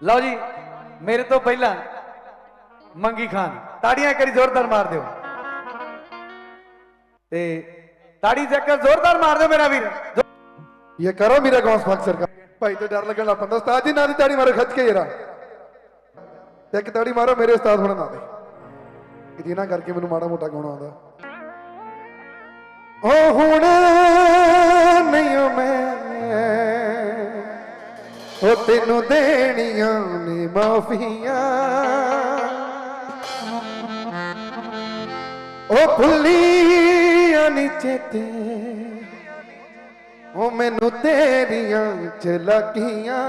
ਲਓ ਜੀ ਮੇਰੇ ਤੋਂ ਪਹਿਲਾਂ ਮੰਗੀ ਖਾਨ ਤਾੜੀਆਂ ਕਰੀ ਜ਼ੋਰਦਾਰ ਮਾਰ ਦਿਓ ਤੇ ਤਾੜੀ ਚੱਕਰ ਜ਼ੋਰਦਾਰ ਮਾਰ ਦਿਓ ਮੇਰਾ ਵੀਰ ਜ਼ੋ- ये करो मेरा गांव फाक सरकार भाई तो डर लगन लग पैंदा उस्ताद जी ना दी ताड़ी मारो खच के जरा ਤੇ ਇੱਕ ਤਾੜੀ ਮਾਰੋ ਮੇਰੇ ਉਸਤਾਦ ਹੁਣ ਨਾ ਦੇ ਇਹਦੀ ਨਾ ਕਰਕੇ ਮੈਨੂੰ ਮਾੜਾ ਮੋਟਾ ਗਾਉਣਾ ਆਉਂਦਾ ਓ ਹੁਣ ਓ ਤੈਨੂੰ ਦੇਣੀਆਂ ਨੇ ਮਾਫੀਆਂ। ਓ ਭੁੱਲੀਆਂ ਨੀ ਚੇਤੇ ਉਹ ਮੈਨੂੰ ਤੇਰੀਆਂ ਚਲਾਕੀਆਂ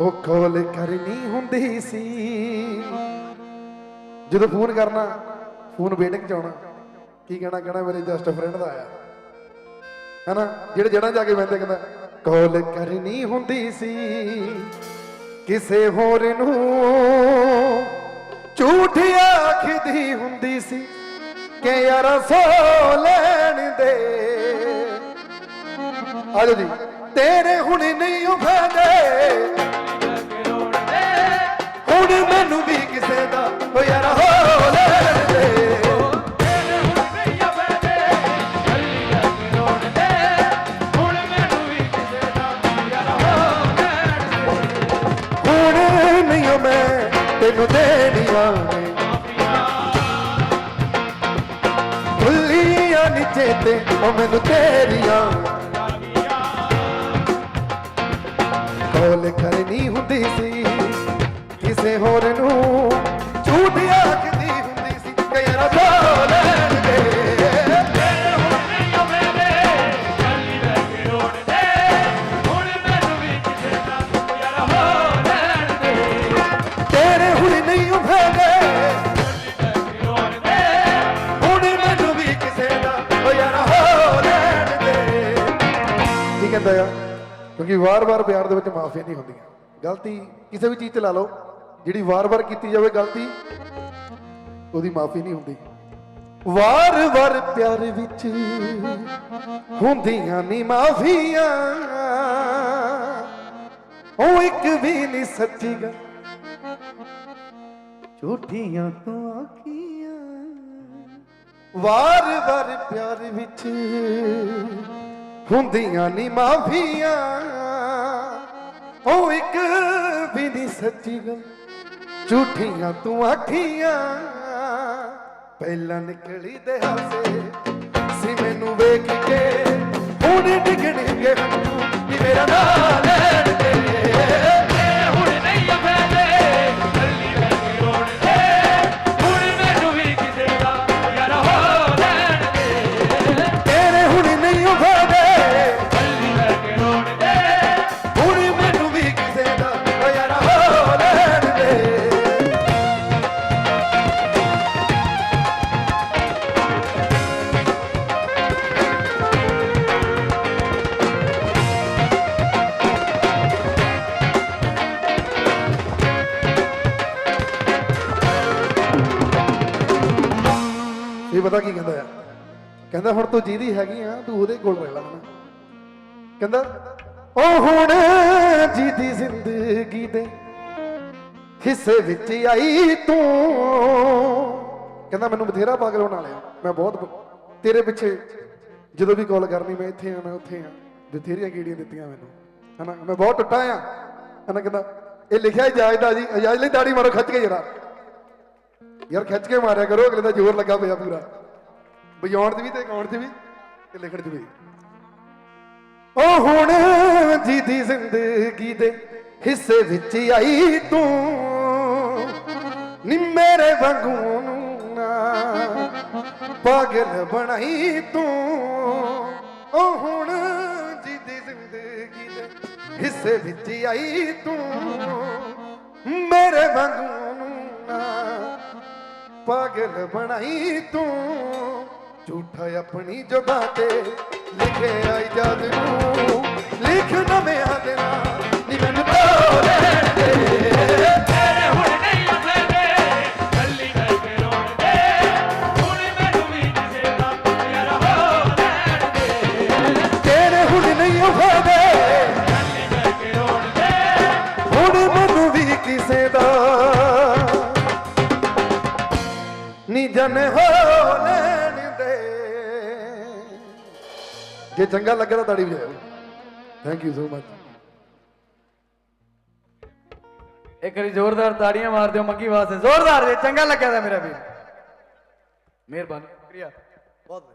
ਉਹ ਕੋਲ ਕਰਨੀ ਹੁੰਦੀ ਸੀ। ਜਦੋਂ ਫੋਨ ਕਰਨਾ, ਫੋਨ ਵੇਟਿੰਗ ਚ ਆਉਣਾ। ਕੀ ਕਹਿਣਾ ਕਹਿਣਾ ਮੇਰੇ ਜਸਟ ਫਰੈਂਡ ਦਾ ਆਇਆ। ਹੈਨਾ? ਜਿਹੜੇ ਜੜਾਂ ਜਾ ਕੇ ਬੈਠੇ ਕਹਿੰਦਾ, ਕੋਲ ਕਰਨੀ ਹੁੰਦੀ ਸੀ ਕਿਸੇ ਹੋਰ ਨੂੰ। ਝੂਠ ਆਖਦੀ ਹੁੰਦੀ ਸੀ ਕਿ ਯਾਰਾ ਸੋ ਲੈਣ ਦੇ। ਆਜੋ ਜੀ, ਤੇਰੇ ਹੁਣ ਨਹੀਂ ਉਫਾਦੇ ਹੁਣ ਮੈਨੂੰ ਵੀ ਕਿਸੇ ਦਾ ਓ ਯਾਰਾ ਹੋ ਨਹੀਂ ਓ ਮੈਂ ਤੈਨੂੰ ਦੇਣੀਆਂ ਨੇ ਭੁੱਲੀਆਂ ਨੀ ਚੇਤੇ ਉਹ ਮੈਨੂੰ ਤੇਰੀਆਂ। ਕੋਲ ਕਰਨੀ ਹੁੰਦੀ ਸੀ, ਕਿਸੇ ਹੋਰ ਨੂੰ ਝੂਠ ਆਖਦੀ ਹੁੰਦੀ ਸੀ ਕਿ ਯਾਰਾ ਕਹਿੰਦਾ ਆ ਕਿਉਂਕਿ ਵਾਰ-ਵਾਰ ਪਿਆਰ ਦੇ ਵਿੱਚ ਮਾਫੀ ਨਹੀਂ ਹੁੰਦੀਆਂ। ਗਲਤੀ ਕਿਸੇ ਵੀ ਚੀਜ਼ ਤੇ ਲਾ ਲਓ, ਜਿਹੜੀ ਵਾਰ-ਵਾਰ ਕੀਤੀ ਜਾਵੇ ਗਲਤੀ, ਉਹਦੀ ਮਾਫੀ ਨਹੀਂ ਹੁੰਦੀ। ਵਾਰ-ਵਾਰ ਪਿਆਰ ਵਿੱਚ ਹੁੰਦੀਆਂ ਨਹੀਂ ਮਾਫੀਆਂ। ਉਹ ਇੱਕ ਵੀ ਨਹੀਂ ਸੱਚੀ ਗੱਲ। ਝੂਠੀਆਂ ਤੂੰ ਆਖੀਆਂ। ਵਾਰ-ਵਾਰ ਪਿਆਰ ਵਿੱਚ ਹੁੰਦੀਆਂ ਨਹੀਂ ਮਾਫੀਆਂ। ਉਹ ਇੱਕ ਵੀ ਨਹੀਂ ਸੱਚੀ ਗੱਲ ਝੂਠੀਆਂ ਤੂੰ ਆਖੀਆਂ। ਪਹਿਲਾਂ ਨਿਕਲੀ ਦੇ ਹਾਸੇ ਸੀ ਮੈਨੂੰ ਵੇਖ ਕੇ। ਹੁਣ ਡਿਗਣਗੇ ਹੰਝੂ ਨੀ ਮੇਰਾ ਨਾਂ ਪਤਾ ਕੀ ਕਹਿੰਦਾ ਆ? ਕਹਿੰਦਾ, ਹੁਣ ਤੂੰ ਜਿਹਦੀ ਹੈਗੀ ਆ, ਤੂੰ ਉਹਦੇ ਕੋਲ ਰਹਿ ਲੈ ਹਨਾ ਕਹਿੰਦਾ, ਉਹ ਹੁਣ ਜਿਹਦੀ ਜ਼ਿੰਦਗੀ ਦੇ ਹਿੱਸੇ ਵਿੱਚ ਆਈ ਤੂੰ। ਕਹਿੰਦਾ, ਮੈਨੂੰ ਬਥੇਰਾ ਪਾਗਲ ਹੋਣ ਲਿਆ ਮੈਂ ਬਹੁਤ ਤੇਰੇ ਪਿੱਛੇ ਜਦੋਂ ਵੀ ਕਾਲ ਕਰਨੀ, ਮੈਂ ਇੱਥੇ ਆ, ਮੈਂ ਉੱਥੇ ਆ। ਬਥੇਰੀਆਂ ਕੀੜੀਆਂ ਦਿੱਤੀਆਂ ਮੈਨੂੰ। ਹਨਾ, ਮੈਂ ਬਹੁਤ ਟੁੱਟਾ ਆ। ਹਨਾ, ਕਹਿੰਦਾ, ਇਹ ਲਿਖਿਆ ਇਜਾਜ਼ਤ ਦਾ ਜੀ। ਇਜਾਜ਼ਤ ਲਈ ਦਾੜੀ ਮਾਰੋ, ਖੱਚ ਕੇ ਜਰਾ। ਯਾਰ, ਖਿੱਚ ਕੇ ਮਾਰਿਆ ਕਰੋ, ਅਗਲੇ ਦਾ ਜ਼ੋਰ ਲੱਗਾ ਪਿਆ ਪੂਰਾ। ਵਜਾਉਣ ਦੀ ਵੀ ਤੇ ਗਾਉਣ ਦੀ ਵੀ ਤੇ ਲਿਖਣ ਦੀ ਵੀ। ਉਹ ਹੁਣ ਜੀ ਦੀ ਜ਼ਿੰਦਗੀ ਦੇ ਹਿੱਸੇ ਵਿੱਚ ਆਈ ਤੂੰ। ਨੀ ਮੇਰੇ ਵਾਂਗੂ ਨੂੰ ਨਾ ਪਾਗਲ ਬਣਾਈ ਤੂੰ। ਉਹ ਹੁਣ ਜੀ ਜਿਹਦੀ ਜ਼ਿੰਦਗੀ ਦੇ ਹਿੱਸੇ ਵਿੱਚ ਆਈ ਤੂੰ। ਮੇਰੇ ਵਾਂਗੂ ਨੂੰ ਨਾ ਪਾਗਲ ਬਣਾਈ ਤੂੰ। ਝੂਠਾ ਆਪਣੀ ਜ਼ੁਬਾਨ ਤੇ ਲਿਖਿਆ ਇਜਾਜ਼ ਨੂੰ। ਲਿਖ ਨਵਿਆਂ ਦੇ ਨਾਂ ਨੀ ਮੈਨੂੰ ਤੋੜ ਤੇਰੇ ਹੁਣ ਨਹੀਂ ਉਫੇਦੇ ਕੱਲੀ ਹੁਣ ਮੈਨੂੰ ਵੀ ਕਿਸੇ ਦਾ ਯਾਰ ਹੋ ਲੈਣ ਦੇ ਤੇਰੇ ਹੁਣ ਨਹੀਂ ਉਫਾਦੇ ਕੱਲੀ ਕਰਕੇ ਕਿਸੇ ਦਾ ਨੀ ਜਨ ਹੋ ਜੇ ਚੰਗਾ ਲੱਗਾ ਤਾਂ ਤਾੜੀ ਵਜਾਓ ਥੈਂਕ ਯੂ ਸੋ ਮਚ ਇੱਕ ਵਾਰੀ ਜ਼ੋਰਦਾਰ ਤਾੜੀਆਂ ਮਾਰ ਦਿਓ ਮੰਗੀ ਵਾਸਤੇ। ਜ਼ੋਰਦਾਰ ਜੇ ਚੰਗਾ ਲੱਗਿਆ ਤਾਂ ਮੇਰਾ ਵੀਰ। ਮਿਹਰਬਾਨੀ ਸ਼ੁਕਰੀਆ। ਬਹੁਤ